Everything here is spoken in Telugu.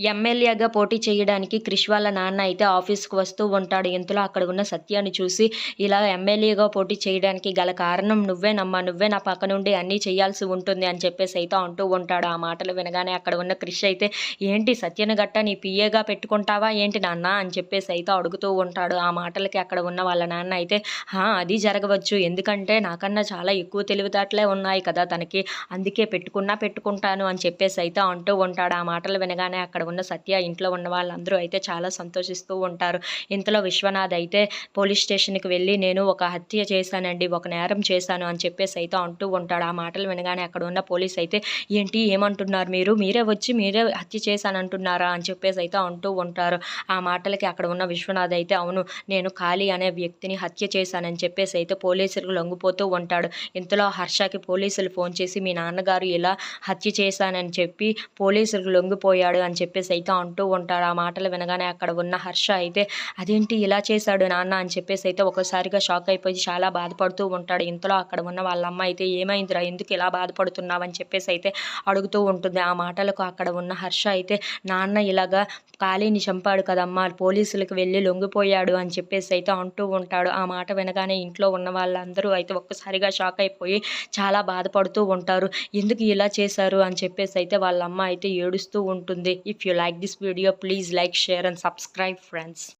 ఎమ్మెల్యేగా పోటీ చేయడానికి క్రిష్ వాళ్ళ నాన్న అయితే ఆఫీస్కి వస్తూ ఉంటాడు. ఇంతలో అక్కడ ఉన్న సత్యాన్ని చూసి ఇలా ఎమ్మెల్యేగా పోటీ చేయడానికి గల కారణం నువ్వేనమ్మా నువ్వే నా పక్క నుండి అన్నీ చేయాల్సి ఉంటుంది అని చెప్పేసి అయితే అంటూ ఉంటాడు. ఆ మాటలు వినగానే అక్కడ ఉన్న క్రిష్ అయితే ఏంటి సత్యను గట్ట నీ పిఏగా పెట్టుకుంటావా? ఏంటి నాన్న? అని చెప్పేసి అయితే అడుగుతూ ఉంటాడు. ఆ మాటలకి అక్కడ ఉన్న వాళ్ళ నాన్న అయితే "హా, అది జరగవచ్చు. ఎందుకంటే నాకన్నా చాలా ఎక్కువ తెలివితేటలే ఉన్నాయి కదా తనకి. అందుకే పెట్టుకున్నా పెట్టుకుంటాను అని చెప్పేసి అయితే అంటూ ఉంటాడు. ఆ మాటలు వినగానే అక్కడ ఉన్న సత్య ఇంట్లో ఉన్న వాళ్ళందరూ అయితే చాలా సంతోషిస్తూ ఉంటారు. ఇంతలో విశ్వనాథ్ అయితే పోలీస్ స్టేషన్కి వెళ్ళి నేను ఒక హత్య చేశానండి ఒక నేరం చేశాను అని చెప్పేసి అయితే అంటూ ఉంటాడు. ఆ మాటలు వినగానే అక్కడ ఉన్న పోలీస్ అయితే ఏంటి ఏమంటున్నారు మీరు? మీరే వచ్చి మీరే హత్య చేశానంటున్నారా? అని చెప్పేసి అయితే అంటూ ఉంటారు. ఆ మాటలకి అక్కడ ఉన్న విశ్వనాథ్ అయితే అవును నేను ఖాళీ అనే వ్యక్తిని హత్య చేశానని చెప్పేసి అయితే పోలీసులకు లొంగిపోతూ ఉంటాడు. ఇంతలో హర్షకి పోలీసులు ఫోన్ చేసి మీ నాన్నగారు ఇలా హత్య చేశానని చెప్పి పోలీసులకు లొంగిపోయాడు అని చెప్పి చెప్పేసి అయితే అంటూ ఉంటాడు ఆ మాటలు వినగానే అక్కడ ఉన్న హర్ష అయితే అదేంటి ఇలా చేశాడు నాన్న? అని చెప్పేసి అయితే ఒకసారిగా షాక్ అయిపోయి చాలా బాధపడుతూ ఉంటాడు. ఇంతలో అక్కడ ఉన్న వాళ్ళ అమ్మ అయితే ఏమైందిరా? ఎందుకు ఇలా బాధపడుతున్నావు? అని చెప్పేసి అయితే అడుగుతూ ఉంటుంది. ఆ మాటలకు అక్కడ ఉన్న హర్ష అయితే నాన్న ఇలాగా ఖాళీని చంపాడు కదమ్మా పోలీసులకు వెళ్ళి లొంగిపోయాడు అని చెప్పేసి అయితే అంటూ ఉంటాడు. ఆ మాట వినగానే ఇంట్లో ఉన్న వాళ్ళందరూ అయితే ఒక్కసారిగా షాక్ అయిపోయి చాలా బాధపడుతూ ఉంటారు. ఎందుకు ఇలా చేశారు? అని చెప్పేసి అయితే వాళ్ళ అమ్మ అయితే ఏడుస్తూ ఉంటుంది. If if you like this video please like share and subscribe friends.